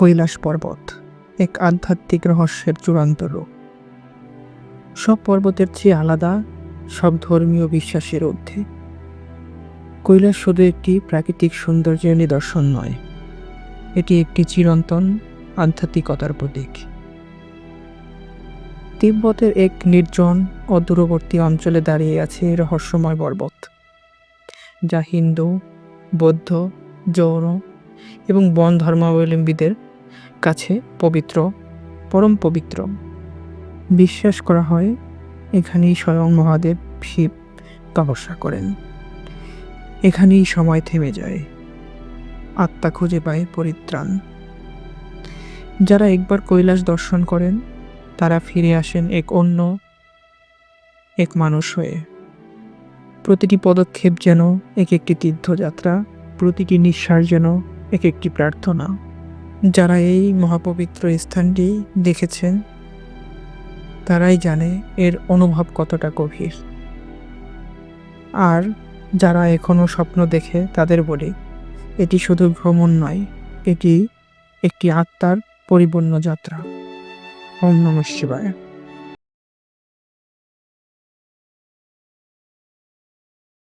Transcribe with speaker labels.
Speaker 1: কৈলাস পর্বত, এক আধ্যাত্মিক রহস্যের চূড়ান্ত রূপ। সব পর্বতের চেয়ে আলাদা, সব ধর্মীয় বিশ্বাসের ঊর্ধ্বে। কৈলাস শুধু একটি প্রাকৃতিক সৌন্দর্যের নিদর্শন নয়, এটি একটি চিরন্তন আধ্যাত্মিকতার প্রতীক। তিব্বতের এক নির্জন ও দূরবর্তী অঞ্চলে দাঁড়িয়ে আছে রহস্যময় পর্বত, যা হিন্দু, বৌদ্ধ, জৈন এবং বন ধর্মাবলম্বীদের কাছে পবিত্র, পরম পবিত্র। বিশ্বাস করা হয়, এখানেই স্বয়ং মহাদেব শিব তপস্যা করেন। এখানেই সময় থেমে যায়। আত্মা খুঁজে পায় পরিত্রাণ। যারা একবার কৈলাস দর্শন করেন, তারা ফিরে আসেন এক অন্য, এক মানুষ হয়ে। প্রতিটি পদক্ষেপ যেন এক একটি তীর্থযাত্রা, প্রতিটি নিঃশ্বাস যেন এক একটি প্রার্থনা। যারা এই মহাপবিত্র স্থানটি দেখেছেন, তারাই জানে এর অনুভব কতটা গভীর। আর যারা এখনও স্বপ্ন দেখে, তাদের বলি, এটি শুধু ভ্রমণ নয়, এটি একটি আত্মার পরিপূর্ণ যাত্রা। ওম নমঃ শিবায়।